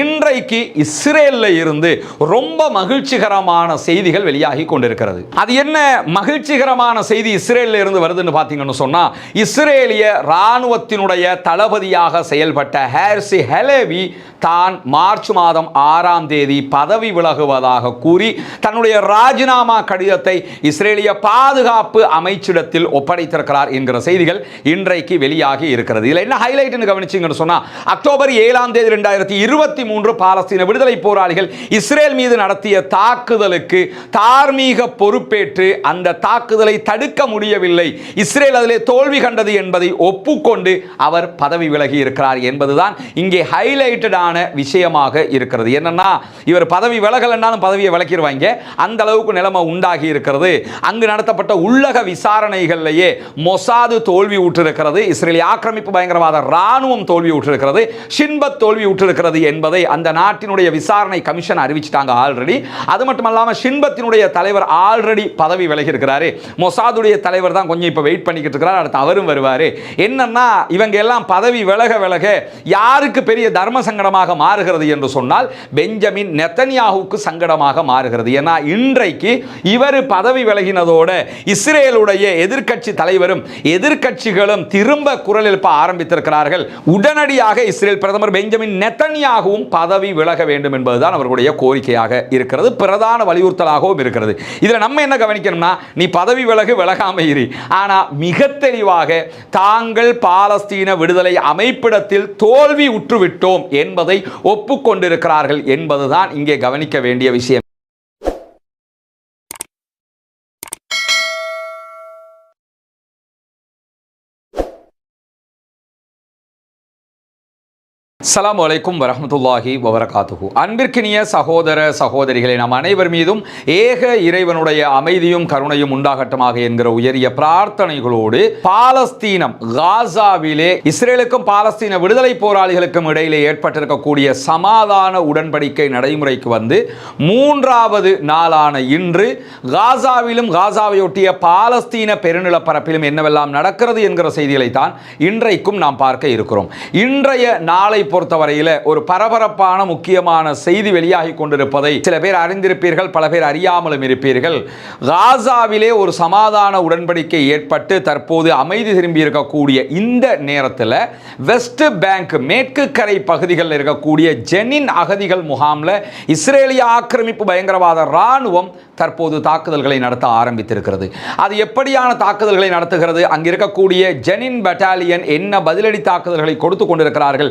இன்றைக்கு இஸ்ரேலில் இருந்து ரொம்ப மகிழ்ச்சிகரமான செய்திகள் வெளியாகி கொண்டிருக்கிறது. அது என்ன மகிழ்ச்சிகரமான செய்தி இஸ்ரேல்ல இருந்து வருதுன்னு பார்த்தீங்கன்னு சொன்னா இஸ்ரேலிய ராணுவத்தினுடைய தளபதியாக செயல்பட்ட ஹேர்சி ஹெலேவி தான் மார்ச் மாதம் ஆறாம் தேதி பதவி விலகுவதாக கூறி தன்னுடைய ராஜினாமா கடிதத்தை இஸ்ரேலிய பாதுகாப்பு அமைச்சிடத்தில் ஒப்படைத்திருக்கிறார் என்கிற செய்திகள் இன்றைக்கு வெளியாகி இருக்கிறது. இதில் என்ன ஹைலைட்னு கவனிச்சிங்கன்னு சொன்னா அக்டோபர் ஏழாம் தேதி ரெண்டாயிரத்தி இருபத்தி இருபத்தி மூன்று பாலஸ்தீன விடுதலை போராளிகள் இஸ்ரேல் மீது நடத்திய தாக்குதலுக்கு தார்மீக பொறுப்பேற்று அந்த தாக்குதலை தடுக்க முடியவில்லை. இஸ்ரேல் அதிலே தோல்வி கண்டது என்பதை ஒப்புக்கொண்டு அவர் பதவி விலகி இருக்கிறார் என்பதுதான் இங்கே ஹைலைட்டடான விஷயமாக இருக்கிறது. என்னன்னா இவர் பதவி விலகலன்னாலும் பதவியை விலக்கிடுவாங்க அந்த அளவுக்கு நிலைமை உண்டாகி இருக்கிறது. அங்கு நடத்தப்பட்ட உள்ளக விசாரணைகளிலேயே மொசாது தோல்வி ஊற்றிருக்கிறது. இஸ்ரேலிய ஆக்கிரமிப்பு பயங்கரவாத ராணுவம் தோல்வி ஊற்றிருக்கிறது. ஷின்பத் தோல்வி ஊற்றிருக்கிறது என்பதை என்பதை அந்த நாட்டினுடைய விசாரணை கமிஷன் அறிவிச்சிட்டாங்க ஆல்ரெடி அது மட்டும் இல்லாமல் ஷின்பத்தினுடைய தலைவர் ஆல்ரெடி பதவி விலகி இருக்கிறாரு மொசாதுடைய தலைவர் தான் கொஞ்சம் இப்போ வெயிட் பண்ணிக்கிட்டு இருக்கிறார். அடுத்து அவரும் வருவார். என்னன்னா இவங்க எல்லாம் பதவி விலக விலக யாருக்கு பெரிய தர்ம சங்கடமாக மாறுகிறது என்று சொன்னால் பெஞ்சமின் நெத்தன்யாவுக்கு சங்கடமாக மாறுகிறது. ஏன்னா இன்றைக்கு இவர் பதவி விலகினதோட இஸ்ரேலுடைய எதிர்க்கட்சி தலைவரும் எதிர்க்கட்சிகளும் திரும்ப குரல் எழுப்ப ஆரம்பித்திருக்கிறார்கள். உடனடியாக இஸ்ரேல் பிரதமர் பெஞ்சமின் நெத்தன்யாகவும் பதவி விலக வேண்டும் என்பதுதான் அவர்களுடைய கோரிக்கையாக இருக்கிறது. பிரதான வலியுறுத்தலாகவும் இருக்கிறது. இதில் நம்ம என்ன கவனிக்கணும்னா நீ பதவி விலகு விலகாம இரு. ஆனா மிக தெளிவாக தாங்கள் பாலஸ்தீன விடுதலை அமைப்பிடத்தில் தோல்வி உற்றுவிட்டோம் என்பதை ஒப்புக்கொண்டிருக்கிறார்கள் என்பதுதான் இங்கே கவனிக்க வேண்டிய விஷயம். சலாம் வலைக்கும் வரமத்துல்லாஹி வபரகாத்துகு அன்பிற்கினிய சகோதர சகோதரிகளை நாம் அனைவர் மீதும் ஏக இறைவனுடைய அமைதியும் கருணையும் உண்டாகட்டமாக என்கிற உயரிய பிரார்த்தனைகளோடு பாலஸ்தீனம் காசாவிலே இஸ்ரேலுக்கும் பாலஸ்தீன விடுதலை போராளிகளுக்கும் இடையிலே ஏற்பட்டிருக்கக்கூடிய சமாதான உடன்படிக்கை நடைமுறைக்கு வந்து மூன்றாவது நாளான இன்று காசாவிலும் காசாவையொட்டிய பாலஸ்தீன பெருநிலப்பரப்பிலும் என்னவெல்லாம் நடக்கிறது என்கிற செய்திகளை தான் இன்றைக்கும் நாம் பார்க்க இருக்கிறோம். இன்றைய நாளை பொறுத்தவரையில் ஒரு பரபரப்பான முக்கியமான செய்தி வெளியாகி கொண்டிருப்பதை சில பேர் அறிந்திருப்பீர்கள் பல பேர் அறியாமலும் இருப்பீர்கள். காசாவிலே ஒரு சமாதான உடன்படிக்கை ஏற்பட்டு தற்போது அமைதி திரும்பி இருக்கக்கூடிய இந்த நேரத்தில் வெஸ்ட் பேங்க் மேற்கு கரை பகுதிகளில் இருக்கக்கூடிய ஜெனின் அகதிகள் முகாமில் இஸ்ரேலிய ஆக்கிரமிப்பு பயங்கரவாத இராணுவம் தற்போது தாக்குதல்களை நடத்த ஆரம்பித்திருக்கிறது. அது எப்படியான தாக்குதல்களை நடத்துகிறது? அங்கிருக்கக்கூடிய ஜெனின் பட்டாலியன் என்ன பதிலடி தாக்குதல்களை கொடுத்து கொண்டிருக்கிறார்கள்?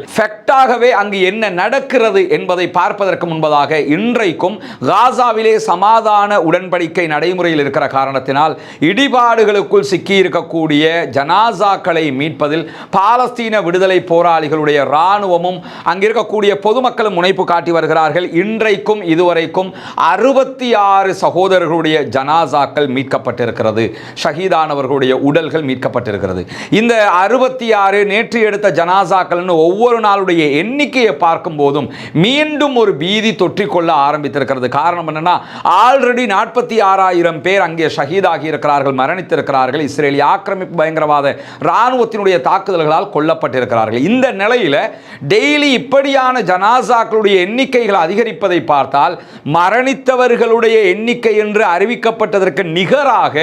கரெக்டாகவே அங்கு என்ன நடக்கிறது என்பதை பார்ப்பதற்கு முன்பதாக இன்றைக்கும் காசாவிலே சமாதான உடன்படிக்கை நடைமுறையில் இருக்கிற காரணத்தினால் இடிபாடுகளுக்குள் சிக்கியிருக்கக்கூடிய ஜனாசாக்களை மீட்பதில் பாலஸ்தீன விடுதலை போராளிகளுடைய இராணுவமும் அங்கிருக்கக்கூடிய பொதுமக்களும் முனைப்பு காட்டி வருகிறார்கள். இன்றைக்கும் இதுவரைக்கும் அறுபத்தி ஆறு சகோதரர்களுடைய ஜனாசாக்கள் மீட்கப்பட்டிருக்கிறது. ஷஹீதானவர்களுடைய உடல்கள் மீட்கப்பட்டிருக்கிறது. இந்த அறுபத்தி ஆறு நேற்று எடுத்த ஜனாசாக்கள்னு ஒவ்வொரு நாளுடைய எண்ணிக்கையை பார்க்கும் போதும் மீண்டும் ஒரு பீதி தொற்றிக்கொள்ள ஆரம்பித்திருக்கிறது. காரணம் என்னன்னா ஆல்ரெடி நாற்பத்தி ஆறாயிரம் பேர் அங்கே ஷஹீதாகி இருக்கிறார்கள் மரணித்திருக்கிறார்கள். இஸ்ரேலிய ஆக்கிரமிப்பு பயங்கரவாத இராணுவத்தினுடைய தாக்குதல்களால் கொல்லப்பட்டிருக்கிறார்கள். இந்த நிலையில் டெய்லி இப்படியான ஜனாசாக்களுடைய எண்ணிக்கைகள் அதிகரிப்பதை பார்த்தால் மரணித்தவர்களுடைய எண்ணிக்கை என்று அறிவிக்கப்பட்டதற்கு நிகராக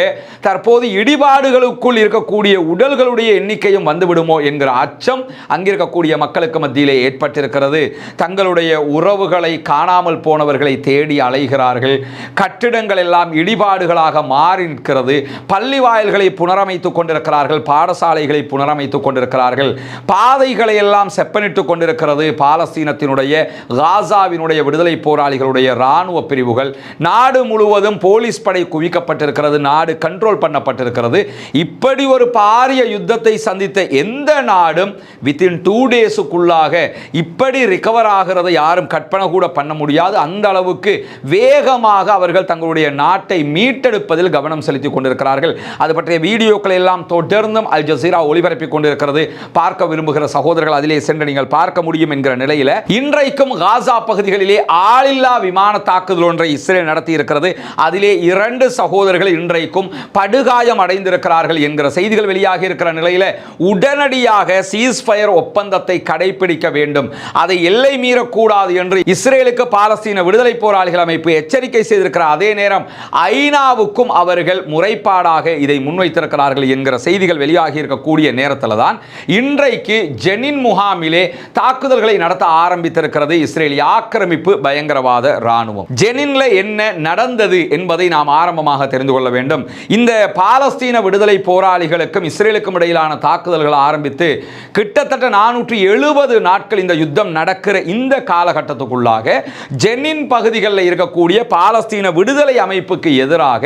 தற்போது இடிபாடுகளுக்குள் இருக்கக்கூடிய உடல்களுடைய எண்ணிக்கையும் வந்துவிடுமோ என்கிற அச்சம் அங்கிருக்கக்கூடிய மக்களுக்கு மத்தியில் ஏற்பட்டிருக்கிறது. தங்களுடைய உறவுகளை காணாமல் போனவர்களை தேடி அலைகிறார்கள். கட்டிடங்கள் எல்லாம் இடிபாடுகளாக மாறி நிற்கிறது. பள்ளி வாயில்களை புனரமைத்துக் கொண்டிருக்கிறார்கள். பாடசாலைகளை புனரமைத்துக் கொண்டிருக்கிறார்கள். பாதைகளை எல்லாம் செப்பனிட்டுக் கொண்டிருக்கிறது. பாலஸ்தீனத்தினுடைய காசாவினுடைய விடுதலை போராளிகளுடைய இராணுவ பிரிவுகள். நாடு முழுவதும் போலீஸ் படை குவிக்கப்பட்டிருக்கிறது. நாடு கண்ட்ரோல் பண்ணப்பட்டிருக்கிறது. இப்படி ஒரு பாரிய யுத்தத்தை சந்தித்த எந்த நாடும் வித்தின் டூ டேஸுக்குள்ளாக இப்படி ரிகவர் ஆகிறத யாரும் கற்பனை கூட பண்ண முடியாது. அந்த அளவுக்கு வேகமாக அவர்கள் தங்களுடைய நாட்டை மீட்டெடுப்பதில் கவனம் செலுத்திக் கொண்டிருக்கிறார்கள். அது பற்றிய வீடியோக்களை எல்லாம் தொடர்ந்தும் அல் ஜசீரா ஒளிபரப்பிக் கொண்டிருக்கிறது. பார்க்க விரும்புகிற சகோதரர்கள் அதிலே சென்று நீங்கள் பார்க்க முடியும் என்கிற நிலையில இன்றைக்கும் காசா பகுதிகளிலே ஆளில்லா விமான தாக்குதல் ஒன்றை இஸ்ரேல் நடத்தி இருக்கிறது அதிலே இரண்டு சகோதரர்கள் இன்றைக்கும் படுகாயம் அடைந்திருக்கிறார்கள் என்கிற செய்திகள் வெளியாகி இருக்கிற நிலையில் உடனடியாக சீஸ்பயர் ஒப்பந்தத்தை கடைபிடிக்க ஆரம்பிக்க வேண்டும். அதை எல்லை மீறக்கூடாது என்று இஸ்ரேலுக்கு பாலஸ்தீன விடுதலை போராளிகள் அமைப்பு எச்சரிக்கை செய்திருக்கிற அதே நேரம் ஐநாவுக்கும் அவர்கள் முறைப்பாடாக இதை முன்வைத்திருக்கிறார்கள் என்கிற செய்திகள் வெளியாகி இருக்கக்கூடிய நேரத்தில் தான் இன்றைக்கு ஜெனின் முகாமிலே தாக்குதல்களை நடத்த ஆரம்பித்திருக்கிறது இஸ்ரேலிய ஆக்கிரமிப்பு பயங்கரவாத ராணுவம் ஜெனின்ல என்ன நடந்தது என்பதை நாம் ஆரம்பமாக தெரிந்து கொள்ள வேண்டும். இந்த பாலஸ்தீன விடுதலை போராளிகளுக்கும் இஸ்ரேலுக்கும் இடையிலான தாக்குதல்கள் ஆரம்பித்து கிட்டத்தட்ட நானூற்றி எழுபது நாட்கள் இந்த யுத்தம் நடக்கிற இந்த காலகட்டத்துக்குள்ளாக ஜெனின் பகுதிகளில் இருக்கக்கூடிய பாலஸ்தீன விடுதலை அமைப்புக்கு எதிராக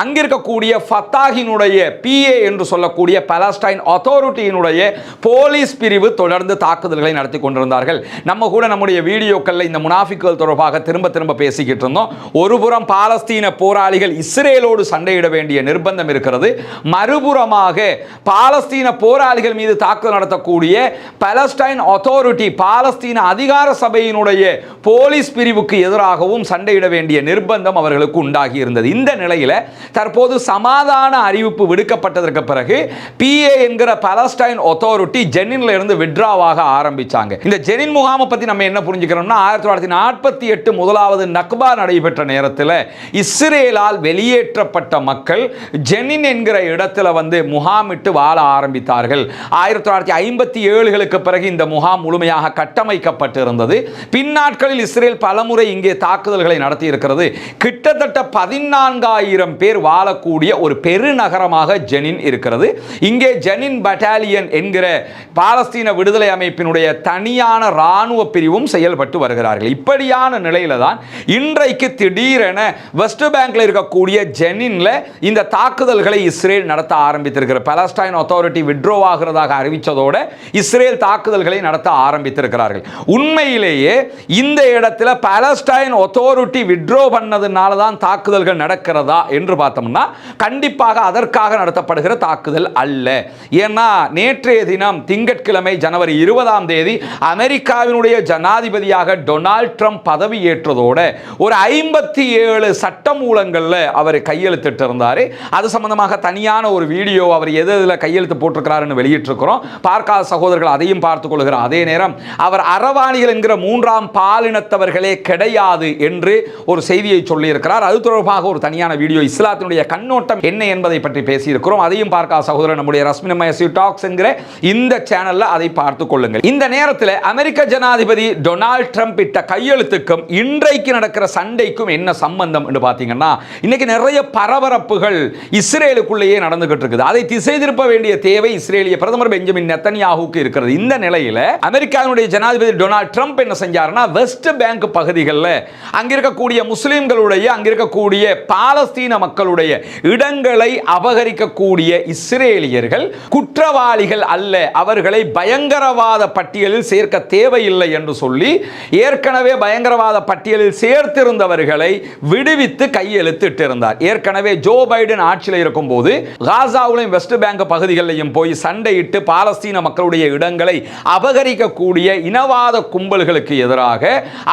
அங்கிருக்கக்கூடிய ஃபத்தாகினுடைய பிஏ என்று சொல்லக்கூடிய பலஸ்டைன் அத்தாரிட்டியினுடைய போலீஸ் பிரிவு தொடர்ந்து தாக்குதல்களை நடத்தி கொண்டிருந்தார்கள். நம்ம கூட நம்முடைய வீடியோக்களில் இந்த முனாஃபிக்குகள் தொடர்பாக திரும்ப திரும்ப பேசிக்கிட்டு இருந்தோம். ஒருபுறம் பாலஸ்தீன போராளிகள் இஸ்ரேலோடு சண்டையிட வேண்டிய நிர்பந்தம் இருக்கிறது. மறுபுறமாக பாலஸ்தீன போராளிகள் மீது தாக்குதல் நடத்தக்கூடிய பலஸ்டைன் அத்தாரிட்டி அத்தாரிட்டி பாலஸ்தீன அதிகார சபையினுடைய போலீஸ் பிரிவுக்கு எதிராகவும் சண்டையிட வேண்டிய நிர்பந்தம் அவர்களுக்கு உண்டாகி இருந்தது இந்த நிலையில் தற்போது சமாதான அறிவிப்பு விடுக்கப்பட்டதற்கு பிறகு பிஏ என்கிற பாலஸ்டைன் அத்தாரிட்டி ஜெனின்ல இருந்து விட்ராவாக ஆரம்பிச்சாங்க. இந்த ஜெனின் முகாமை பத்தி நம்ம என்ன புரிஞ்சுக்கிறோம்னா ஆயிரத்தி தொள்ளாயிரத்தி நாற்பத்தி எட்டு முதலாவது நக்பா நடைபெற்ற நேரத்தில் இஸ்ரேலால் வெளியேற்றப்பட்ட மக்கள் ஜெனின் என்கிற இடத்துல வந்து முகாமிட்டு வாழ ஆரம்பித்தார்கள். ஆயிரத்தி தொள்ளாயிரத்தி ஐம்பத்தி ஏழுகளுக்கு பிறகு இந்த முகாம் முழுமையாக கட்டமைக்கப்பட்டிருந்தது. பின்னாட்களில் இஸ்ரேல் பலமுறை இங்கே தாக்குதல்களை நடத்தி இருக்கிறது கிட்டத்தட்ட பதினான்காயிரம் பேர் வாழக்கூடிய ஒரு பெருநகரமாக ஜெனின் இருக்கிறது. இங்கே ஜெனின் பட்டாலியன் என்கிற பாலஸ்தீன விடுதலை அமைப்பினுடைய தனியான இராணுவ பிரிவும் செயல்பட்டு வருகிறார்கள். இப்படியான நிலையில தான் இன்றைக்கு திடீரென வெஸ்ட் பேங்க்ல இருக்கக்கூடிய ஜெனின்ல இந்த தாக்குதல்களை இஸ்ரேல் நடத்த ஆரம்பித்திருக்கிற பலஸ்டைன் அத்தாரிட்டி விட்ரோ ஆகிறதாக அறிவித்ததோட இஸ்ரேல் தாக்குதல்களை நடத்த ஆரம்பித்திருக்கிறார்கள். உண்மையிலேயே இந்த இடத்துல பாலஸ்டைன் ஒத்தாரிட்டி விட்ரோ பண்ணதுனால தான் தாக்குதல்கள் நடக்கிறதா என்று பார்த்தோம்னா கண்டிப்பாக அதற்காக நடத்தப்படுகிற தாக்குதல் அல்ல. ஏன்னா நேற்றைய தினம் திங்கட்கிழமை ஜனவரி இருபதாம் தேதி அமெரிக்காவினுடைய ஜனாதிபதியாக டொனால்ட் ட்ரம்ப் பதவி ஏற்றதோடு ஒரு ஐம்பத்தி ஏழு சட்டமூலங்களில் அவர் கையெழுத்திட்டு இருந்தார். அது சம்பந்தமாக தனியான ஒரு வீடியோ அவர் எது எதில் கையெழுத்து போட்டிருக்கிறாருன்னு வெளியிட்டிருக்கிறோம். பார்க்காத சகோதரர்கள் அதையும் பார்த்துக் கொள்கிறார் அதே நேரம் நேரம். அவர் அறவாணிகள் என்கிற மூன்றாம் பாலினத்தவர்களே கிடையாது என்று ஒரு செய்தியை சொல்லியிருக்கிறார். அது தொடர்பாக ஒரு தனியான வீடியோ. இஸ்லாத்தினுடைய கண்ணோட்டம் என்ன என்பதை பற்றி பேசியிருக்கிறோம். அதையும் பார்க்க சகோதரர் நம்முடைய ரஸ்மின் மயசி டாக்ஸ் என்கிற இந்த சேனல்ல அதை பார்த்துக் கொள்ளுங்கள். இந்த நேரத்தில் அமெரிக்க ஜனாதிபதி டொனால்ட் ட்ரம்ப் இட்ட கையெழுத்துக்கும் இன்றைக்கு நடக்கிற சண்டைக்கும் என்ன சம்பந்தம் என்று பார்த்தீங்கன்னா இன்னைக்கு நிறைய பரபரப்புகள் இஸ்ரேலுக்குள்ளேயே நடந்துகிட்டு இருக்குது. அதை திசை திருப்ப வேண்டிய தேவை இஸ்ரேலிய பிரதமர் பெஞ்சமின் நெத்தனியாகுக்கு இருக்கிறது. இந்த நிலையில் அமெரிக்க அமெரிக்காவினுடைய ஜனாதிபதி டொனால்ட் ட்ரம்ப் என்ன செஞ்சாருன்னா வெஸ்ட் பேங்க் பகுதிகளில் அங்க இருக்கக்கூடிய முஸ்லிம்களுடைய அங்க இருக்கக்கூடிய பாலஸ்தீன மக்களுடைய இடங்களை அபகரிக்கக்கூடிய இஸ்ரேலியர்கள் குற்றவாளிகள் அல்ல. அவர்களை பயங்கரவாத பட்டியலில் சேர்க்க தேவையில்லை என்று சொல்லி ஏற்கனவே பயங்கரவாத பட்டியலில் சேர்த்திருந்தவர்களை விடுவித்து கையெழுத்திட்டிருந்தார். ஏற்கனவே ஜோ பைடன் ஆட்சியில் இருக்கும்போது காசாவிலும் வெஸ்ட் பேங்க் பகுதிகளிலையும் போய் சண்டையிட்டு பாலஸ்தீன மக்களுடைய இடங்களை அபகரிக்க இருக்கக்கூடிய இனவாத கும்பல்களுக்கு எதிராக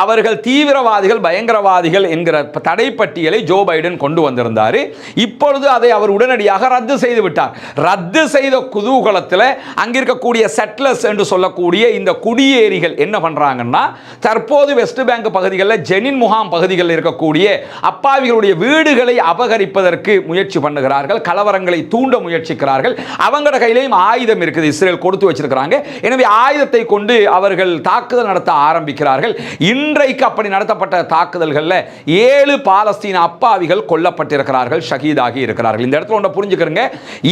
அவர்கள் தீவிரவாதிகள் பயங்கரவாதிகள் என்கிற தடைப்பட்டியலை ஜோ பைடன் கொண்டு வந்திருந்தார். இப்பொழுது அதை அவர் உடனடியாக ரத்து செய்து விட்டார். ரத்து செய்த குதூகலத்தில் அங்கிருக்கக்கூடிய செட்லர்ஸ் என்று சொல்லக்கூடிய இந்த குடியேறிகள் என்ன பண்றாங்கன்னா தற்போது வெஸ்ட் பேங்க் பகுதிகளில் ஜெனின் முகாம் பகுதிகளில் இருக்கக்கூடிய அப்பாவிகளுடைய வீடுகளை அபகரிப்பதற்கு முயற்சி பண்ணுகிறார்கள் கலவரங்களை தூண்ட முயற்சிக்கிறார்கள். அவங்களோட கையிலையும் ஆயுதம் இருக்குது இஸ்ரேல் கொடுத்து வச்சிருக்கிறாங்க. எனவே ஆயுதத்தை கொண்டு அவர்கள் தாக்குதல் நடத்த ஆரம்பிக்கிறார்கள். இன்றைக்கு அப்படி நடத்தப்பட்ட தாக்குதல்களில் ஏழு பாலஸ்தீன அப்பாவிகள் கொல்லப்பட்டிருக்கிறார்கள் ஷஹீதாகி இருக்கிறார்கள். இந்த இடத்துல ஒன்று புரிஞ்சுக்கிறங்க.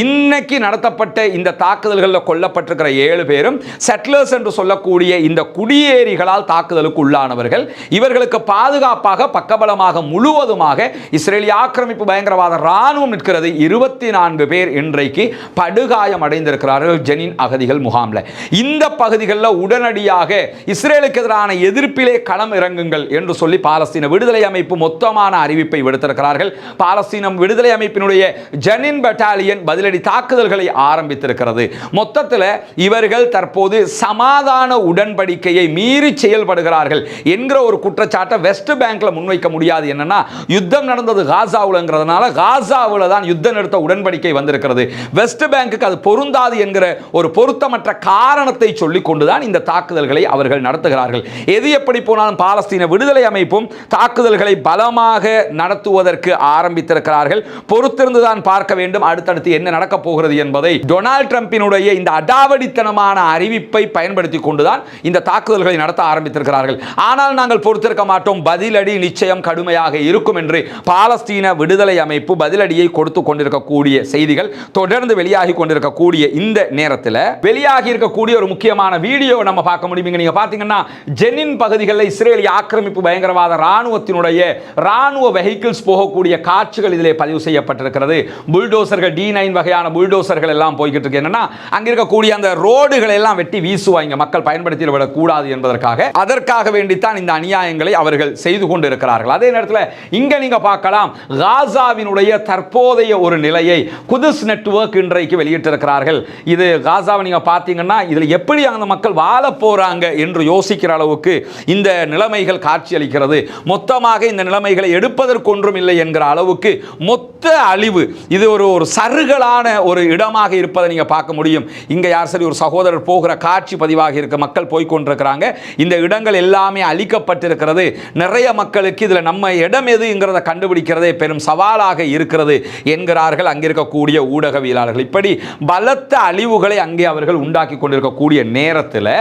இன்னைக்கு நடத்தப்பட்ட இந்த தாக்குதல்களில் கொல்லப்பட்டிருக்கிற ஏழு பேரும் செட்டிலர்ஸ் என்று சொல்லக்கூடிய இந்த குடியேறிகளால் தாக்குதலுக்கு உள்ளானவர்கள். இவர்களுக்கு பாதுகாப்பாக பக்கபலமாக முழுவதுமாக இஸ்ரேலிய ஆக்கிரமிப்பு பயங்கரவாத ராணுவம் நிற்கிறது. இருபத்தி நான்கு பேர் இன்றைக்கு படுகாயம் அடைந்திருக்கிறார்கள் ஜெனின் அகதிகள் முகாமில். இந்த பகுதிகளில் உடனடியாக இஸ்ரேலுக்கு எதிரான எதிர்ப்பிலே களம் இறங்குங்கள் என்று சொல்லி பாலஸ்தீன விடுதலை அமைப்பு மொத்தமான அறிவிப்பை விடுத்திருக்கிறார்கள். பாலஸ்தீனம் விடுதலை அமைப்பினுடைய ஜனின் பட்டாலியன் பதிலடி தாக்குதல்களை ஆரம்பித்திருக்கிறது. மொத்தத்தில் இவர்கள் தற்போது சமாதான உடன்படிக்கையை மீறி செயல்படுகிறார்கள் என்கிற ஒரு குற்றச்சாட்டை வெஸ்ட் பேங்க்ல முன்வைக்க முடியாது. என்னன்னா யுத்தம் நடந்தது காசாவுலங்கிறதுனால காசாவில் தான் யுத்த நிறுத்த உடன்படிக்கை வந்திருக்கிறது. வெஸ்ட் பேங்க்கு அது பொருந்தாது என்கிற ஒரு பொருத்தமற்ற காரணத்தை சொல்லிக் கொண்டுதான் இந்த இந்த தாக்குதல்களை அவர்கள் நடத்துகிறார்கள். எது எப்படி போனாலும் பாலஸ்தீன விடுதலை அமைப்பும் தாக்குதல்களை பலமாக நடத்துவதற்கு ஆரம்பித்திருக்கிறார்கள். பொறுத்திருந்துதான் பார்க்க வேண்டும் அடுத்தடுத்து என்ன நடக்கப் போகிறது என்பதை. டொனால்ட் ட்ரம்பினுடைய இந்த அடாவடித்தனமான அறிவிப்பை பயன்படுத்தி கொண்டுதான் இந்த தாக்குதல்களை நடத்த ஆரம்பித்திருக்கிறார்கள். ஆனால் நாங்கள் பொறுத்திருக்க மாட்டோம். பதிலடி நிச்சயம் கடுமையாக இருக்கும் என்று பாலஸ்தீன விடுதலை அமைப்பு பதிலடியை கொடுத்து கொண்டிருக்கக்கூடிய செய்திகள் தொடர்ந்து வெளியாகி கொண்டிருக்கக்கூடிய இந்த நேரத்தில் வெளியாகி இருக்கக்கூடிய ஒரு முக்கியமான வீடியோ வீடியோவை நம்ம பார்க்க முடியும் இங்க நீங்க பாத்தீங்கன்னா ஜெனின் பகுதிகளில் இஸ்ரேலிய ஆக்கிரமிப்பு பயங்கரவாத ராணுவத்தினுடைய ராணுவ வெஹிக்கிள்ஸ் போகக்கூடிய காட்சிகள் இதிலே பதிவு செய்யப்பட்டிருக்கிறது. புல்டோசர்கள் டி நைன் வகையான புல்டோசர்கள் எல்லாம் போய்கிட்டு இருக்கு. என்னன்னா அங்க இருக்கக்கூடிய அந்த ரோடுகளை எல்லாம் வெட்டி வீசுவாங்க மக்கள் பயன்படுத்தி விடக்கூடாது என்பதற்காக. அதற்காக வேண்டித்தான் இந்த அநியாயங்களை அவர்கள் செய்து கொண்டு இருக்கிறார்கள் அதே நேரத்தில் இங்க நீங்க பார்க்கலாம் காசாவினுடைய தற்போதைய ஒரு நிலையை குதிஸ் நெட்வொர்க் இன்றைக்கு வெளியிட்டிருக்கிறார்கள். இது காசாவை நீங்க பார்த்தீங்கன்னா இதில் எப்படி அந்த மக்கள் வாழ போகிறாங்க என்று யோசிக்கிற அளவுக்கு இந்த நிலைமைகள் காட்சியளிக்கிறது. மொத்தமாக இந்த நிலைமைகளை எடுப்பதற்கு ஒன்றும் இல்லை என்கிற அளவுக்கு மொத்த அழிவு இது ஒரு ஒரு சருகலான ஒரு இடமாக இருப்பதை நீங்கள் பார்க்க முடியும். இங்கே யார் சரி ஒரு சகோதரர் போகிற காட்சி பதிவாக இருக்க. மக்கள் போய்கொண்டிருக்கிறாங்க இந்த இடங்கள் எல்லாமே அழிக்கப்பட்டிருக்கிறது. நிறைய மக்களுக்கு இதில் நம்ம இடம் எதுங்கிறத கண்டுபிடிக்கிறதே பெரும் சவாலாக இருக்கிறது என்கிறார்கள் அங்கே இருக்கக்கூடிய ஊடகவியலாளர்கள். இப்படி பலத்த அழிவுகளை அங்கே அவர்கள் உண்டாக்கி கொண்டிருக்கக்கூடிய நேரத்தில்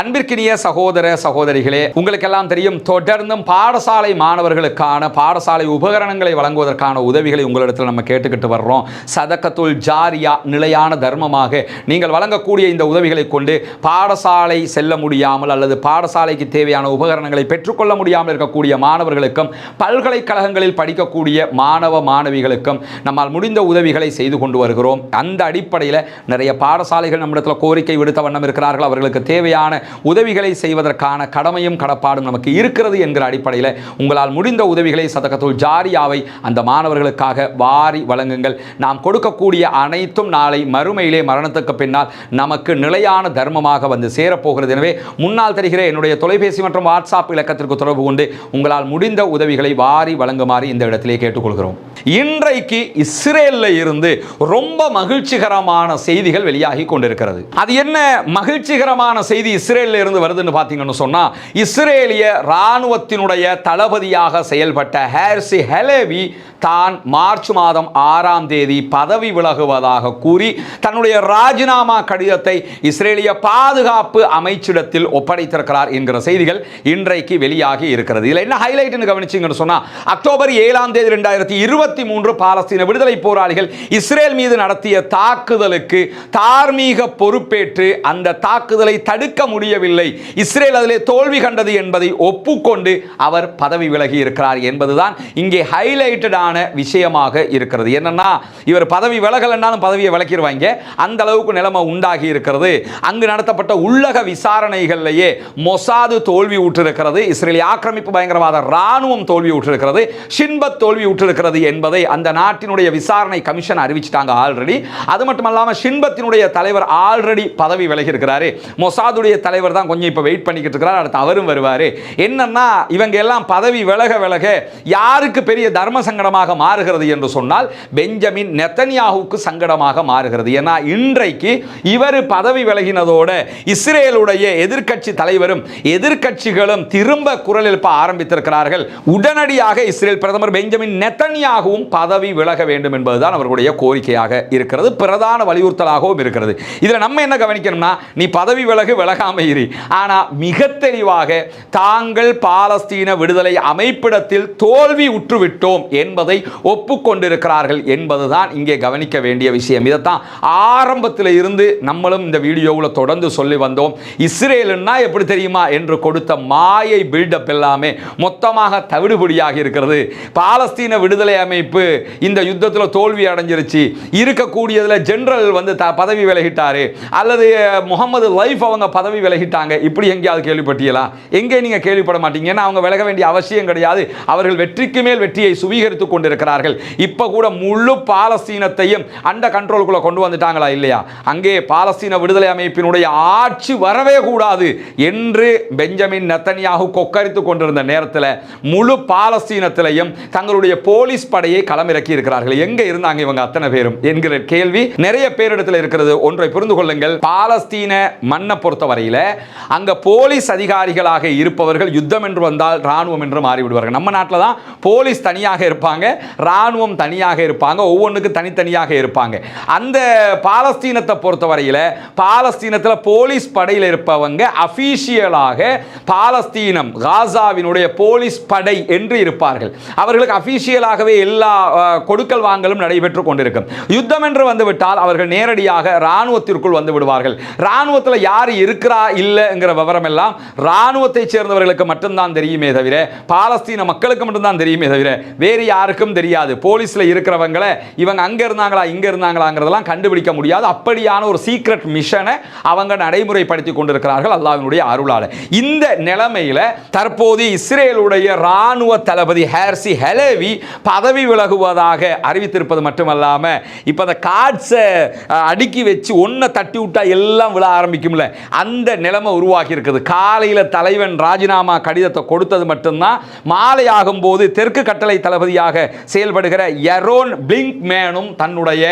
அன்பிற்கினிய சகோதர சகோதரிகளே உங்களுக்கெல்லாம் தெரியும் தொடர்ந்தும் பாடசாலை மாணவர்களுக்கான பாடசாலை உபகரணங்களை வழங்குவதற்கான உதவிகளை உங்களிடத்தில் நம்ம கேட்டுக்கிட்டு வர்றோம். சதக்கத்துள் ஜாரியா நிலையான தர்மமாக நீங்கள் வழங்கக்கூடிய இந்த உதவிகளை கொண்டு பாடசாலை செல்ல முடியாமல் அல்லது பாடசாலைக்கு தேவையான உபகரணங்களை பெற்றுக்கொள்ள முடியாமல் இருக்கக்கூடிய மாணவர்களுக்கும் பல்கலைக்கழகங்களில் படிக்கக்கூடிய மாணவ மாணவிகளுக்கும் நம்மால் முடிந்த உதவிகளை செய்து கொண்டு வருகிறோம். அந்த அடிப்படையில் நிறைய பாடசாலைகள் நம்மிடத்தில் கோரிக்கை விடுத்த வண்ணம் இருக்கிறார்கள். அவர்களுக்கு தேவை தேவையான உதவிகளை செய்வதற்கான கடமையும் கடப்பாடும் நமக்கு இருக்கிறது என்கிற அடிப்படையில் உங்களால் முடிந்த உதவிகளை சதகத்துள் ஜாரியாவை அந்த மாணவர்களுக்காக வாரி வழங்குங்கள். நாம் கொடுக்கக்கூடிய அனைத்தும் நாளை மறுமையிலே மரணத்துக்கு பின்னால் நமக்கு நிலையான தர்மமாக வந்து சேரப்போகிறது. எனவே முன்னால் தெரிகிற என்னுடைய தொலைபேசி மற்றும் வாட்ஸ்அப் இலக்கத்திற்கு தொடர்பு கொண்டு உங்களால் முடிந்த உதவிகளை வாரி வழங்குமாறு இந்த இடத்திலே கேட்டுக்கொள்கிறோம். இன்றைக்கு இஸ்ரேலில் இருந்து ரொம்ப மகிழ்ச்சிகரமான செய்திகள் வெளியாகி கொண்டிருக்கிறது. அது என்ன மகிழ்ச்சிகரமான செய்தி இஸ்ரேலில் இருந்து வருதுன்னு பார்த்தீங்கன்னு சொன்னால் இஸ்ரேலிய இராணுவத்தினுடைய தளபதியாக செயல்பட்ட ஹேர்சி ஹெலேவி தான் மார்ச் மாதம் ஆறாம் தேதி பதவி விலகுவதாக கூறி தன்னுடைய ராஜினாமா கடிதத்தை இஸ்ரேலிய பாதுகாப்பு அமைச்சிடத்தில் ஒப்படைத்திருக்கிறார் என்கிற செய்திகள் இன்றைக்கு வெளியாகி இருக்கிறது. இதில் என்ன ஹைலைட்னு கவனிச்சிங்கன்னு சொன்னால் அக்டோபர் ஏழாம் தேதி ரெண்டாயிரத்தி இருபத்தி மூன்று பாலஸ்தீன விடுதலை போராளிகள் இஸ்ரேல் மீது நடத்திய தாக்குதலுக்கு தார்மீக பொறுப்பேற்று அந்த தாக்குதலை தடு தடுக்க முடியவில்லை. இஸ்ரேல் அதிலே தோல்வி கண்டது என்பதை ஒப்புக்கொண்டு அவர் பதவி விலகி இருக்கிறார் என்பதுதான் இங்கே ஹைலைட்டடான விஷயமாக இருக்கிறது. என்னன்னா இவர் பதவி விலகலைன்னாலும் பதவியை விலக்கிடுவாங்க. அந்த அளவுக்கு நிலைமை உண்டாகி இருக்கிறது. அங்கு நடத்தப்பட்ட உள்ளக விசாரணைகளிலேயே மொசாது தோல்வி உற்றிருக்கிறது இஸ்ரேலி ஆக்கிரமிப்பு பயங்கரவாத ராணுவம் தோல்வி உற்றிருக்கிறது ஷின்பத் தோல்வி உற்றிருக்கிறது என்பதை அந்த நாட்டினுடைய விசாரணை கமிஷன் அறிவிச்சிட்டாங்க ஆல்ரெடி அது மட்டும் இல்லாமல் ஷின்பத்தினுடைய தலைவர் ஆல்ரெடி பதவி விலகி இருக்கிறாரு. மொசாது மொசாதுடைய தலைவர் தான் கொஞ்சம் இப்போ வெயிட் பண்ணிக்கிட்டு இருக்கிறார். அடுத்து அவரும் வருவார். என்னன்னா இவங்க எல்லாம் பதவி விலக விலக யாருக்கு பெரிய தர்ம சங்கடமாக மாறுகிறது என்று சொன்னால் பெஞ்சமின் நெத்தன்யாவுக்கு சங்கடமாக மாறுகிறது. ஏன்னா இன்றைக்கு இவர் பதவி விலகினதோட இஸ்ரேலுடைய எதிர்க்கட்சி தலைவரும் எதிர்க்கட்சிகளும் திரும்ப குரல் எழுப்ப ஆரம்பித்திருக்கிறார்கள். உடனடியாக இஸ்ரேல் பிரதமர் பெஞ்சமின் நெத்தனியாகவும் பதவி விலக வேண்டும் என்பதுதான் அவர்களுடைய கோரிக்கையாக இருக்கிறது. பிரதான வலியுறுத்தலாகவும் இருக்கிறது. இதில் நம்ம என்ன கவனிக்கணும்னா நீ பதவி விலகு விலகாம இரு ஆனால் மிக தெளிவாக தாங்கள் பாலஸ்தீன விடுதலை அமைப்பிடத்தில் தோல்வி உற்றுவிட்டோம் என்பதை ஒப்புக்கொண்டிருக்கிறார்கள் என்பதுதான் இங்கே கவனிக்க வேண்டிய விஷயம். இதைத்தான் ஆரம்பத்தில் இருந்து நம்மளும் இந்த வீடியோவில் தொடர்ந்து சொல்லி வந்தோம். இஸ்ரேலுன்னா எப்படி தெரியுமா? என்று கொடுத்த மாயை பில்டப் எல்லாமே மொத்தமாக தவிடுபடியாக இருக்கிறது. பாலஸ்தீன விடுதலை அமைப்பு இந்த யுத்தத்தில் தோல்வி அடைஞ்சிருச்சு. இருக்கக்கூடியதில் ஜெனரல் வந்து த பதவி விலகிட்டாரு. அல்லது முகமது லைஃப் அவங்க அவங்க பதவி விலகிட்டாங்க. இப்படி எங்கேயாவது கேள்விப்பட்டீங்களா எங்கே நீங்கள் கேள்விப்பட மாட்டீங்க? ஏன்னா அவங்க விலக வேண்டிய அவசியம் கிடையாது. அவர்கள் வெற்றிக்கு மேல் வெற்றியை சுவீகரித்து கொண்டிருக்கிறார்கள். இப்போ கூட முழு பாலஸ்தீனத்தையும் அண்ட கண்ட்ரோலுக்குள்ளே கொண்டு வந்துட்டாங்களா இல்லையா? அங்கே பாலஸ்தீன விடுதலை அமைப்பினுடைய ஆட்சி வரவே கூடாது என்று பெஞ்சமின் நெத்தனியாகு கொக்கரித்து கொண்டிருந்த நேரத்தில் முழு பாலஸ்தீனத்திலையும் தங்களுடைய போலீஸ் படையை களமிறக்கி இருக்கிறார்கள். எங்கே இருந்தாங்க இவங்க அத்தனை பேரும்? என்கிற கேள்வி நிறைய பேரிடத்தில் இருக்கிறது. ஒன்றை புரிந்து கொள்ளுங்கள். பாலஸ்தீன மண்ணை பொறுத்தவரையில் அங்கே போலீஸ் அதிகாரிகளாக இருப்பவர்கள் யுத்தம் என்று வந்தால் ராணுவம் என்று மாறிவிடுவார்கள். நம்ம நாட்டில் தான் போலீஸ் தனியாக இருப்பாங்க ராணுவம் தனியாக இருப்பாங்க ஒவ்வொன்றுக்கு தனித்தனியாக இருப்பாங்க. அந்த பாலஸ்தீனத்தை பொறுத்தவரையில் பாலஸ்தீனத்தில் போலீஸ் படையில் இருப்பவங்க அஃபீஷியலாக பாலஸ்தீனம் காசாவினுடைய போலீஸ் படை என்று இருப்பார்கள். அவர்களுக்கு அஃபீஷியலாகவே எல்லா கொடுக்கல் வாங்கலும் நடைபெற்று கொண்டிருக்கும். யுத்தம் என்று வந்துவிட்டால் அவர்கள் நேரடியாக இராணுவத்திற்குள் வந்து விடுவார்கள். இராணுவத்தில் யார் இருக்கிறா இல்லைங்கிற விவரம் எல்லாம் இராணுவத்தை சேர்ந்தவர்களுக்கு மட்டும்தான் தெரியுமே தவிர பாலஸ்தீன மக்களுக்கு மட்டும்தான் தெரியுமே தவிர வேறு யாருக்கும் தெரியாது. போலீஸில் இருக்கிறவங்களை இவங்க அங்கே இருந்தாங்களா இங்கே இருந்தாங்களாங்கிறதெல்லாம் கண்டுபிடிக்க முடியாது. அப்படியான ஒரு சீக்ரெட் மிஷனை அவங்க நடைமுறைப்படுத்தி கொண்டிருக்கிறார்கள் அல்லாவினுடைய அருளால். இந்த நிலைமையில் தற்போது இஸ்ரேலுடைய ராணுவ தளபதி ஹேர்சி ஹெலேவி பதவி விலகுவதாக அறிவித்திருப்பது மட்டுமல்லாமல் இப்போ அந்த கார்ட்ஸை அடுக்கி வச்சு ஒன்றை தட்டி விட்டால் எல்லாம் விழ ஆரம்பிக்கும்ல. அந்த நிலைமை உருவாகி இருக்குது காலையில் தலைவன் ராஜினாமா கடிதத்தை கொடுத்தது மட்டும்தான் மாலை ஆகும்போது தெற்கு கட்டளை தளபதியாக செயல்படுகிற எரோன் பிளிங்க் மேனும் தன்னுடைய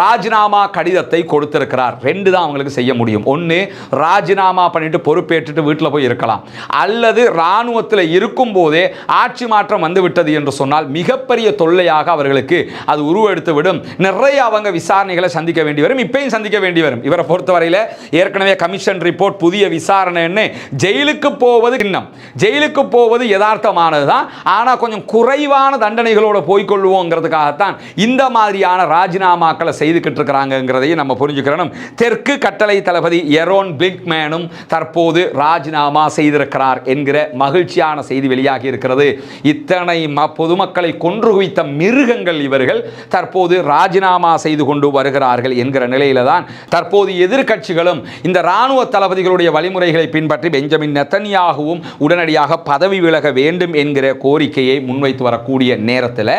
ராஜினாமா கடிதத்தை கொடுத்திருக்கிறார். ரெண்டு தான் அவங்களுக்கு செய்ய முடியும். ஒன்று ராஜினாமா பண்ணிட்டு பொறுப்பேற்றுட்டு வீட்டில் போய் இருக்கலாம். அல்லது இராணுவத்தில் இருக்கும் போதே ஆட்சி மாற்றம் வந்துவிட்டது என்று சொன்னால் மிகப்பெரிய தொல்லையாக அவர்களுக்கு அது உருவெடுத்து விடும். நிறைய அவங்க விசாரணைகளை சந்திக்க வேண்டி வரும். இப்பயும் சந்திக்க வேண்டி வரும். இவரை பொறுத்தவரையில் ஏற்கனவே கமிஷன் ரிப்போர்ட் புதிய விசாரணைன்னு ஜெயிலுக்கு போவது இன்னும் ஜெயிலுக்கு போவது யதார்த்தமானது தான் ஆனால் கொஞ்சம் குறைவான தண்டனைகளோட போய்கொள்வோங்கிறதுக்காகத்தான் இந்த மாதிரியான ராஜினாமாக்களை செய்துக்கிட்டு இருக்கிறாங்கிறதையும் நம்ம புரிஞ்சுக்கிறோம் தெற்கு கட்டளை தளபதி எரோன் பிளிங்க்மேனும் தற்போது ராஜினாமா செய்திருக்கிறார் என்கிற மகிழ்ச்சியான செய்தி வெளியாகி இருக்கிறது. இத்தனை பொதுமக்களை கொன்று குவித்த மிருகங்கள் இவர்கள் தற்போது ராஜினாமா செய்து கொண்டு வருகிறார்கள் என்கிற நிலையில தான் தற்போது எதிர்க்கட்சிகளும் இந்த ராணுவ தளபதிகளுடைய வழிமுறைகளை பின்பற்றி பெஞ்சமின் நெத்தனியாகவும் உடனடியாக பதவி விலக வேண்டும் என்கிற கோரிக்கையை முன்வைத்து வரக்கூடிய நேரத்தில்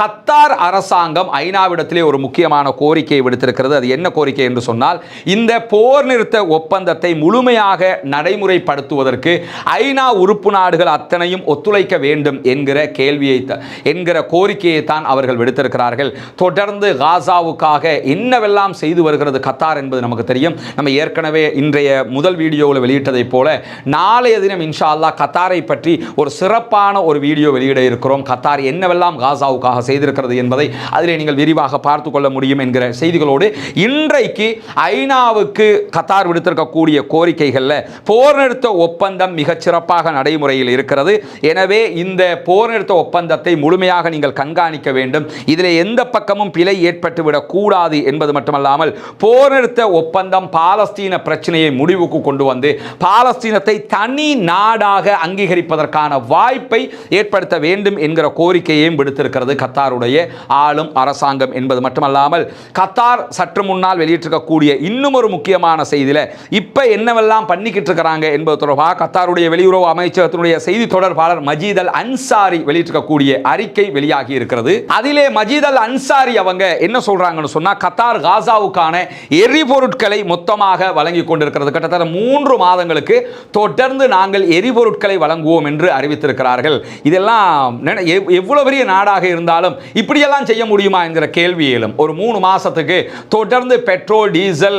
கத்தார் அரசாங்கம் ஐநாவிடத்திலே ஒரு முக்கியமான கோரிக்கையை விடுத்திருக்கிறது. அது என்ன கோரிக்கை என்று சொன்னால் இந்த போர் நிறுத்த ஒப்பந்தத்தை முழுமையாக நடைமுறைப்படுத்துவதற்கு ஐநா உறுப்பு நாடுகள் அத்தனையும் ஒத்துழைக்க வேண்டும் என்கிற கேள்வியை த- என்கிற கோரிக்கையை தான் அவர்கள் விடுத்திருக்கிறார்கள். தொடர்ந்து காசாவுக்காக என்னவெல்லாம் செய்து வருகிறது கத்தார் என்பது நமக்கு தெரியும். நம்ம ஏற்கனவே இன்றைய முதல் வீடியோவில் வெளியிட்டதைப் போல நாளைய தினம் இன்ஷா அல்லா கத்தாரை பற்றி ஒரு சிறப்பான ஒரு வீடியோ வெளியிட இருக்கிறோம். கத்தார் என்னவெல்லாம் காசாவுக்காக செய்திருக்கிறது என்பதை அதில் நீங்கள் விரிவாக பார்த்து கொள்ள முடியும் என்கிற செய்திகளோடு இன்றைக்கு ஐநாவுக்கு கத்தார் விடுத்திருக்கக்கூடிய கோரிக்கைகளில் போர் நிறுத்த ஒப்பந்தம் மிகச் சிறப்பாக நடைமுறையில் இருக்கிறது. எனவே இந்த போர் நிறுத்த ஒப்பந்தத்தை முழுமையாக நீங்கள் கண்காணிக்க வேண்டும். இதில் எந்த பக்கமும் பிழை ஏற்பட்டுவிடக் கூடாது என்பது மட்டுமல்லாமல் போர் நிறுத்த ஒப்பந்தம் பாலஸ்தீன பிரச்சனையை முடிவு முடிவுக்கு கொண்டு வந்து பாலஸ்தீனத்தை தனி நாடாக அங்கீகரிப்பதற்கான வாய்ப்பை ஏற்படுத்த வேண்டும் என்கிற கோரிக்கையையும் விடுத்திருக்கிறது கத்தாருடைய ஆளும் அரசாங்கம் என்பது மட்டுமல்லாமல் கத்தார் சற்று முன்னால் வெளியிட்டிருக்கக்கூடிய இன்னும் ஒரு முக்கியமான செய்தியில் இப்போ என்னவெல்லாம் பண்ணிக்கிட்டு இருக்கிறாங்க என்பது தொடர்பாக கத்தாருடைய வெளியுறவு அமைச்சகத்தினுடைய செய்தி தொடர்பாளர் மஜீத் அல் அன்சாரி வெளியிட்டிருக்கக்கூடிய அறிக்கை வெளியாகி இருக்கிறது. அதிலே மஜீத் அல் அன்சாரி அவங்க என்ன சொல்றாங்கன்னு சொன்னா கத்தார் காசாவுக்கான எரிபொருட்களை மொத்தமாக வழங்கி கொண்டிருக்கிறது. கிட்டத்தட்ட மூன்று மாதங்களுக்கு தொடர்ந்து நாங்கள் எரிபொருட்களை வழங்குவோம் என்று அறிவித்திருக்கிறார்கள். இதெல்லாம் எவ்வளவு பெரிய நாடாக இருந்தாலும் இப்படியெல்லாம் செய்ய முடியுமா என்கிற கேள்வி எழும். ஒரு மூணு மாதத்துக்கு தொடர்ந்து பெட்ரோல் டீசல்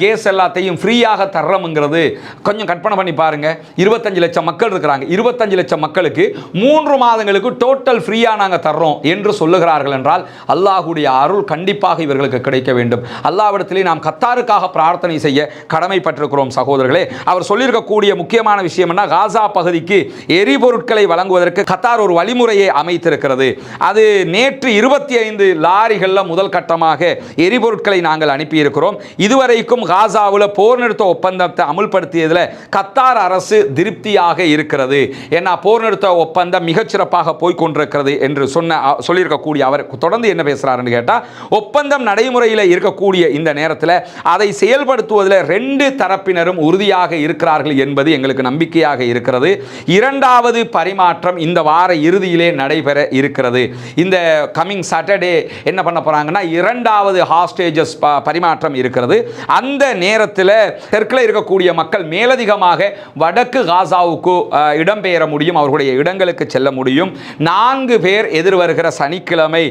கேஸ் எல்லாத்தையும் ஃப்ரீயாக தர்றோம்ங்கிறது கொஞ்சம் கற்பனை பண்ணி பாருங்க. இருபத்தஞ்சு லட்சம் மக்கள் இருக்கிறாங்க. இருபத்தஞ்சு லட்சம் மக்களுக்கு மூன்று மாதங்களுக்கு டோட்டல் ஃப்ரீயாக நாங்க தர்றோம் என்று சொல்லுகிறார்கள் என்றால் அல்லாஹுடைய அருள் கண்டிப்பாக இவர்களுக்கு கிடைக்க வேண்டும். அல்லாவிடத்திலே நாம் கத்தாருக்காக பிரார்த்தனை செய்ய கடமைப்பட்டிருக்கிறோம். சகோதரர்களே. அவர் சொல்லியிருக்கக்கூடிய முக்கியமான விஷயம் என்ன? காசா பகுதிக்கு எரிபொருட்களை வழங்குவதற்கு கத்தார் ஒரு வழிமுறையை அமைத்திருக்கிறது. அது நேற்று இருபத்தி ஐந்து லாரிகளில் முதல் கட்டமாக எரிபொருட்களை நாங்கள் அனுப்பியிருக்கிறோம். இதுவரைக்கும் காசாவில் போர் நிறுத்த ஒப்பந்தத்தை அமுல்படுத்தியதில் கத்தார் அரசு திருப்தியாக இருக்கிறது. ஏன்னா போர் நிறுத்த ஒப்பந்தம் மிகச்சிறப்பாக போய்கொண்டிருக்கிறது என்று சொன்ன சொல்லியிருக்கக்கூடிய அவர் தொடர்ந்து என்ன பேசுகிறாருன்னு கேட்டால் ஒப்பந்தம் நடைமுறையில் இருக்கக்கூடிய இந்த நேரத்தில் அதை செயல்படுத்துவதில் ரெண்டு தரப்பினரும் உறுதியாக இருக்கிறார்கள் என்பது எங்களுக்கு நம்பிக்கையாக இருக்கிறது. இரண்டாவது பரிமாற்றம் இந்த வார இறுதியிலே நடைபெற இருக்கிறது. இந்த கமிங் சாட்டர்டே என்ன பண்ண போறாங்கன்னா இரண்டாவது ஹாஸ்டேஜஸ் பரிமாற்றம் இருக்கிறது. அந்த நேரத்தில் தெற்கில் இருக்கக்கூடிய மக்கள் மேலதிகமாக வடக்கு காசாவுக்கு இடம்பெயர முடியும் அவர்களுடைய இடங்களுக்கு செல்ல முடியும். நான்கு பேர் எதிர்வருகிற சனிக்கிழமை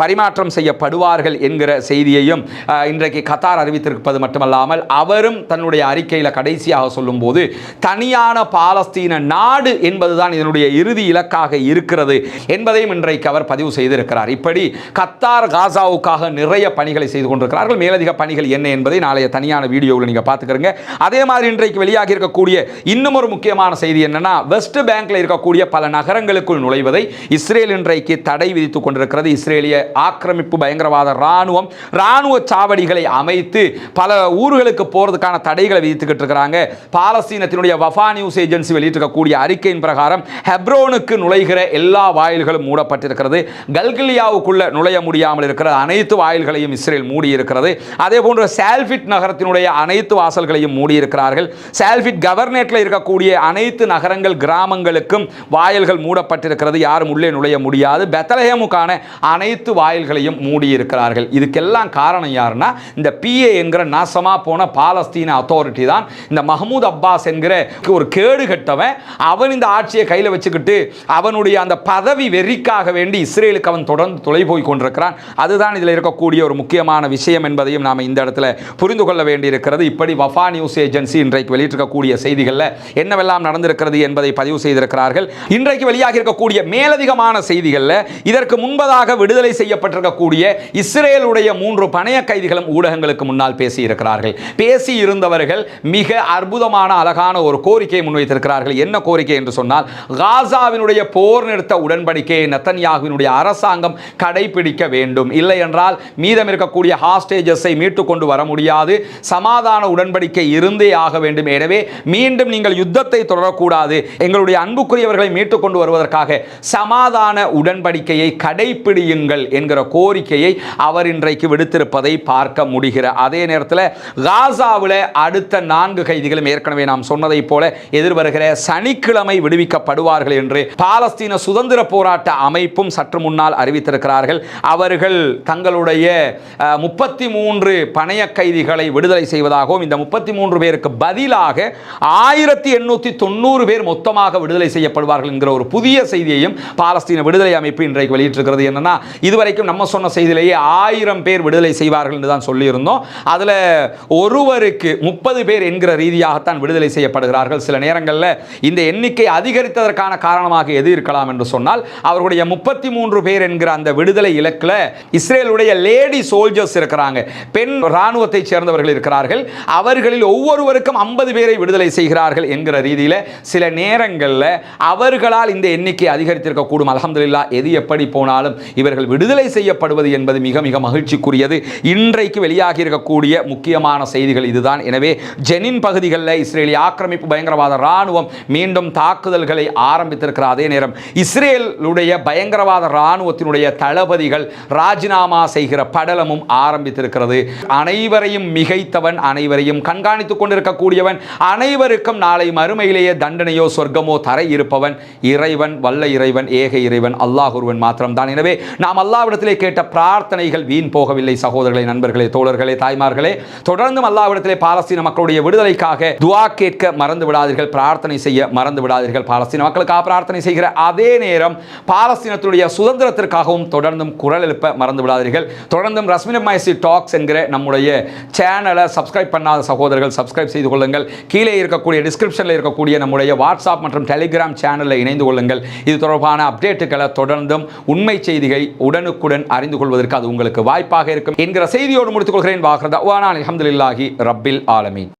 பரிமாற்றம் செய்யப்படுவார்கள் என்கிற செய்தியையும் இன்றைக்கு கத்தார் அறிவித்திருப்பது மட்டுமல்லாமல் அவரும் தன்னுடைய அறிக்கை அறிக்கையில் கடைசியாக சொல்லும்போது தனியான பாலஸ்தீன நாடு என்பதுதான் இதனுடைய இறுதி இலக்காக இருக்கிறது என்பதையும் இன்றைக்கு அவர் பதிவு செய்திருக்கிறார். இப்படி கத்தார் காசாவுக்காக நிறைய பணிகளை செய்து கொண்டிருக்கிறார்கள். மேலதிக பணிகள் என்ன என்பதை நாளைய தனியான வீடியோவில் நீங்கள் பார்த்துக்கிறங்க. அதே மாதிரி இன்றைக்கு வெளியாகி இருக்கக்கூடிய இன்னும் ஒரு முக்கியமான செய்தி என்னன்னா வெஸ்ட் பேங்க்ல இருக்கக்கூடிய பல நகரங்களுக்குள் நுழைவதை இஸ்ரேல் இன்றைக்கு தடை விதித்துக் கொண்டிருக்கிறது. இஸ்ரேலிய ஆக்கிரமிப்பு பயங்கரவாத ராணுவம் ராணுவ சாவடிகளை அமைத்து பல ஊர்களுக்கு போறதுக்கான தடைகளை விதித்துக்கிட்டு இருக்கிறாங்க பாலஸ்தீனத்தினுடைய வஃபா நியூஸ் ஏஜென்சி வெளியிட்டிருக்கக்கூடிய அறிக்கையின் பிரகாரம் ஹெப்ரோனுக்கு நுழைகிற எல்லா வாயில்களும் மூடப்பட்டிருக்கிறது. கல்கிலியாவுக்குள்ள நுழைய முடியாமல் இருக்கிற அனைத்து வாயில்களையும் இஸ்ரேல் மூடி இருக்கிறது அதே போன்று சால்ஃபிட் நகரத்தினுடைய அனைத்து வாசல்களையும் மூடி இருக்கிறார்கள் சால்ஃபிட் கவர்னேட்டில் இருக்கக்கூடிய அனைத்து நகரங்கள் கிராமங்களுக்கும் வாயில்கள் மூடப்பட்டிருக்கிறது. யாரும் உள்ளே நுழைய முடியாது. பெத்தலஹேமுக்கான அனைத்து வாயில்களையும் மூடி இருக்கிறார்கள் இதுக்கெல்லாம் காரணம் யாருன்னா இந்த பிஏ என்கிற நாசமா போன பாலஸ்தீன அத்தாரிட்டி தான் இந்த மஹமூத் அப்பாஸ் என்கிற ஒரு கேடு கட்டவன் அவன் இந்த ஆட்சியை கையில் வச்சுக்கிட்டு அவனுடைய அந்த பதவி வெறிக்காக வேண்டி இஸ்ரேலுக்கு அவன் தொடர்ந்து தொலை போய் கொண்டிருக்கிறான். அதுதான் இதில் இருக்கக்கூடிய ஒரு முக்கியமான விஷயம் என்பதையும் நாம் இந்த இடத்துல புரிந்து கொள்ள வேண்டியிருக்கிறது. இப்படி வஃபா நியூஸ் ஏஜென்சி இன்றைக்கு வெளியிட்டிருக்கக்கூடிய செய்திகளில் என்னவெல்லாம் நடந்திருக்கிறது என்பதை பதிவு செய்திருக்கிறார்கள். இன்றைக்கு வெளியாகி இருக்கக்கூடிய மேலதிகமான செய்திகளில் இதற்கு முன்பதாக விடுதலை செய்யப்பட்டிருக்கக்கூடிய இஸ்ரேலுடைய மூன்று பணைய கைதிகளும் ஊடகங்களுக்கு முன்னால் பேசியிருக்கிறார்கள். பேசி இருந்தவர்கள் மிக அற்புதமான அழகான ஒரு கோரிக்கையை முன்வைத்திருக்கிறார்கள். என்ன கோரிக்கை என்று சொன்னால் காசாவினுடைய போர் நிறுத்த உடன்படிக்கையை நத்தன்யாகுவினுடைய அரசாங்கம் கடைபிடிக்க வேண்டும். இல்லை என்றால் மீதம் இருக்கக்கூடிய ஹாஸ்டேஜஸை மீட்டு கொண்டு வர முடியாது. சமாதான உடன்படிக்கை இருந்தே ஆக வேண்டும். எனவே மீண்டும் நீங்கள் யுத்தத்தை தொடரக்கூடாது. எங்களுடைய அன்புக்குரியவர்களை மீட்டு கொண்டு வருவதற்காக சமாதான உடன்படிக்கையை கடைபிடியுங்கள் என்கிற கோரிக்கையை அவர் இன்றைக்கு விடுத்திருப்பதை பார்க்க முடிகிற அதே நேரத்தில் காசாவில் அடுத்த நான்கு கைதிகளும் ஏற்கனவே நாம் சொன்னதைப் போல எதிர்வருகிற சனிக்கிழமை விடுவிக்கப்படுவார்கள் என்று பாலஸ்தீன சுதந்திர போராட்ட அமைப்பும் சற்று முன்னால் அறிவித்திருக்கிறார்கள். அவர்கள் தங்களுடைய முப்பத்தி மூன்று பணைய கைதிகளை விடுதலை செய்வதாகவும் இந்த முப்பத்தி மூன்று பேருக்கு பதிலாக ஆயிரத்தி எண்ணூற்றி தொண்ணூறு பேர் மொத்தமாக விடுதலை செய்யப்படுவார்கள் என்கிற ஒரு புதிய செய்தியையும் பாலஸ்தீன விடுதலை அமைப்பு இன்றைக்கு வெளியிட்டிருக்கிறது. என்னன்னா இதுவரைக்கும் நம்ம சொன்ன செய்தியிலேயே ஆயிரம் பேர் விடுதலை செய்வார்கள் என்று தான் சொல்லியிருந்தோம். அதில் ஒருவருக்கு முப்பது பேர் என்கிற ரீதியாகத்தான் விடுதலை செய்யப்படுகிறார்கள். சில நேரங்களில் இந்த எண்ணிக்கை அதிகரித்ததற்கான காரணமாக எது இருக்கலாம் என்று சொன்னால் அவர்களுடைய முப்பத்தி மூன்று பேர் என்கிற அந்த விடுதலை இலக்கில் இஸ்ரேலுடைய லேடி சோல்ஜர்ஸ் இருக்கிறாங்க. பெண் இராணுவத்தை சேர்ந்தவர்கள் இருக்கிறார்கள். அவர்களில் ஒவ்வொருவருக்கும் ஐம்பது பேரை விடுதலை செய்கிறார்கள் என்கிற ரீதியில் சில நேரங்களில் அவர்களால் இந்த எண்ணிக்கை அதிகரித்திருக்கக்கூடும். அலமதுல்லா எது எப்படி போனாலும் இவர்கள் விடுதலை செய்யப்படுவது என்பது மிக மிக மகிழ்ச்சிக்குரியது. இன்றைக்கு வெளியாகி இருக்கக்கூடிய முக்கியமான செய்திகள் இதுதான். எனவே ஜெனின் பகுதிகளில் இஸ்ரேலிய ஆக்கிரமிப்பு பயங்கரவாத இராணுவம் மீண்டும் தாக்குதல்களை ஆரம்பித்திருக்கிற அதே நேரம் இஸ்ரேலுடைய பயங்கரவாத இராணுவத்தினுடைய தளபதிகள் ராஜினாமா செய்கிற படலமும் ஆரம்பித்திருக்கிறது. அனைவரையும் மிகைத்தவன் அனைவரையும் கண்காணித்துக் கொண்டிருக்கக்கூடியவன் அனைவருக்கும் நாளை மறுமையிலேயே தண்டனையோ சொர்க்கமோ தர இருப்பவன் இறைவன் வல்ல இறைவன் ஏக இறைவன் அல்லாஹ் ஒருவன் மாத்திரம்தான். எனவே நாம் அல்லாவிடத்திலே கேட்ட பிரார்த்தனைகள் வீண் போகவில்லை சகோதரர்களே நண்பர்களே தோழர்களே தாய்மார்களே. தொடர்ந்தும் அல்லாவிடத்திலே பாலஸ்தீன மக்களுடைய விடுதலைக்காக துவா கேட்க மறந்து விடாதீர்கள் பிரார்த்தனை செய்ய மறந்து விடாதீர்கள் பாலஸ்தீன மக்களுக்காக பிரார்த்தனை செய்கிற அதே நேரம் பாலஸ்தீனத்துடைய சுதந்திரத்திற்காகவும் தொடர்ந்தும் குரல் எழுப்ப மறந்து விடாதீர்கள் தொடர்ந்தும் ரஸ்மின் மைசி டாக்ஸ் என்கிற நம்முடைய சேனலை சப்ஸ்கிரைப் பண்ணாத சகோதரர்கள் சப்ஸ்கிரைப் செய்து கொள்ளுங்கள். கீழே இருக்கக்கூடிய டிஸ்கிரிப்ஷனில் இருக்கக்கூடிய நம்முடைய வாட்ஸ்அப் மற்றும் டெலிகிராம் சேனலில் இணைந்து கொள்ளுங்கள். இது தொடர்பான அப்டேட்டுகளை தொடர்ந்தும் உண்மை செய்திகளை உடனுக்குடன் அறிந்து கொள்வதற்கு அது உங்களுக்கு வாய்ப்பாக இருக்கும் என்கிற செய்தியோடு முடித்துக் கொள்கிறேன். வாக்குறதா அலமதுல்லாஹி ரப்பில் ஆலமீன்.